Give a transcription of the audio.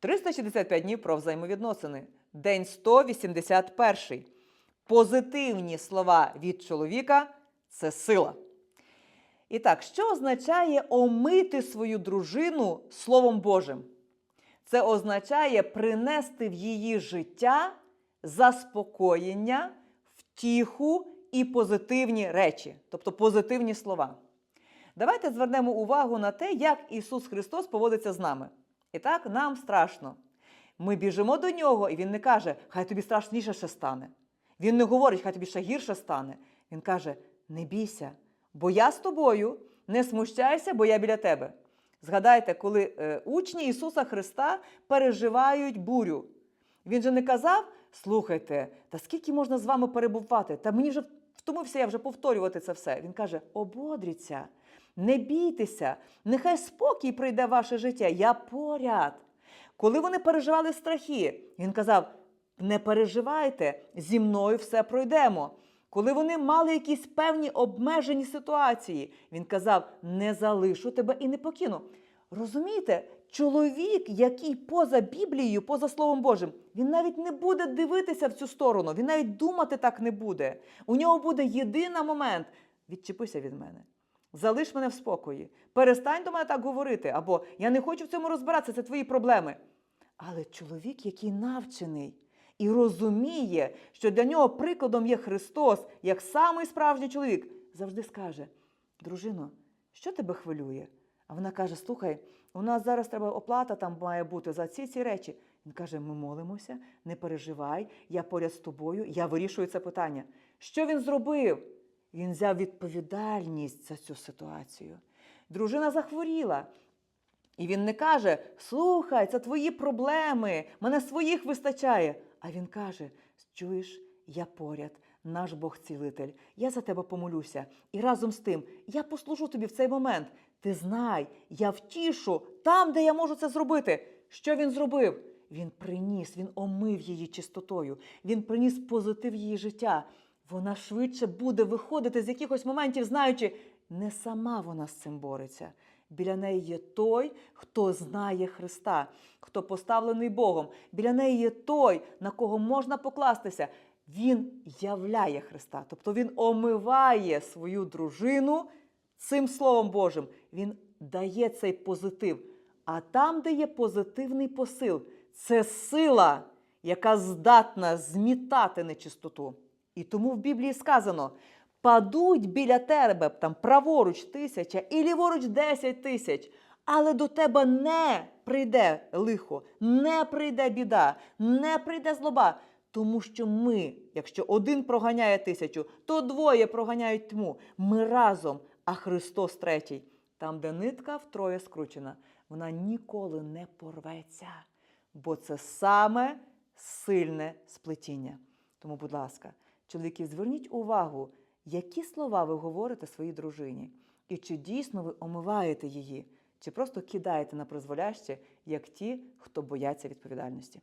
365 днів про взаємовідносини. День 181. Позитивні слова від чоловіка це сила. І так, що означає омити свою дружину Словом Божим? Це означає принести в її життя заспокоєння, втіху і позитивні речі, тобто позитивні слова. Давайте звернемо увагу на те, як Ісус Христос поводиться з нами. І так, нам страшно. Ми біжимо до нього, і Він не каже, хай тобі страшніше ще стане. Він не говорить, хай тобі ще гірше стане. Він каже: не бійся, бо я з тобою, не смущайся, бо я біля тебе. Згадайте, коли е, учні Ісуса Христа переживають бурю. Він же не казав: слухайте, та скільки можна з вами перебувати? Та мені вже втомився я вже повторювати це все. Він каже: ободріться, не бійтеся, нехай спокій прийде в ваше життя. Я поряд. Коли вони переживали страхи, він казав: не переживайте, зі мною все пройдемо. Коли вони мали якісь певні обмежені ситуації, він казав: не залишу тебе і не покину. Розумієте, чоловік, який поза Біблією, поза Словом Божим, він навіть не буде дивитися в цю сторону, він навіть думати так не буде. У нього буде єдиний момент: відчепися від мене. Залиш мене в спокої, перестань до мене так говорити, або я не хочу в цьому розбиратися, це твої проблеми. Але чоловік, який навчений і розуміє, що для нього прикладом є Христос, як самий справжній чоловік, завжди скаже: дружино, що тебе хвилює? А вона каже: Слухай, у нас зараз треба оплата там має бути за ці ці речі. Він каже: Ми молимося, не переживай, я поряд з тобою, я вирішую це питання. Що він зробив? Він взяв відповідальність за цю ситуацію. Дружина захворіла. І він не каже: Слухай, це твої проблеми, мене своїх вистачає. А він каже: Чуєш, я поряд, наш Бог цілитель, я за тебе помолюся. І разом з тим я послужу тобі в цей момент. Ти знай, я втішу там, де я можу це зробити. Що він зробив? Він приніс, він омив її чистотою, він приніс позитив її життя. Вона швидше буде виходити з якихось моментів, знаючи, не сама вона з цим бореться. Біля неї є той, хто знає Христа, хто поставлений Богом. Біля неї є той, на кого можна покластися. Він являє Христа, тобто він омиває свою дружину цим Словом Божим. Він дає цей позитив. А там, де є позитивний посил, це сила, яка здатна змітати нечистоту. І тому в Біблії сказано: падуть біля тебе там праворуч тисяча і ліворуч десять тисяч, але до тебе не прийде лихо, не прийде біда, не прийде злоба. Тому що ми, якщо один проганяє тисячу, то двоє проганяють тьму. Ми разом, а Христос третій. Там, де нитка втроє скручена, вона ніколи не порветься, бо це саме сильне сплетіння. Тому, будь ласка, чоловіки, зверніть увагу, які слова ви говорите своїй дружині, і чи дійсно ви омиваєте її, чи просто кидаєте на призволяще, як ті, хто бояться відповідальності.